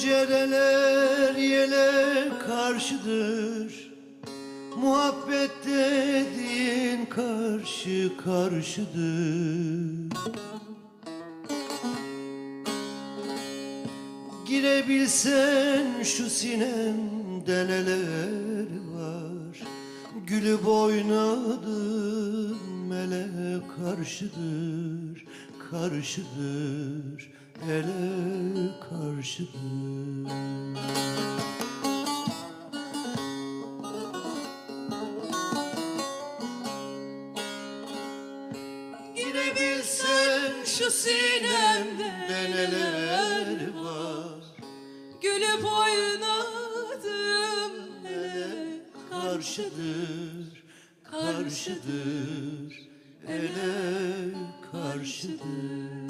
Pencereler yele karşıdır. Muhabbet dediğin karşı karşıdır. Girebilsen şu sinemde neler var? Gülüp oynadın mele karşıdır Karşıdır, ele karşıdır Girebilsen şu sinemde neler var? Gülüp oynadım ele karşıdır, karşıdır, ele karşıdır.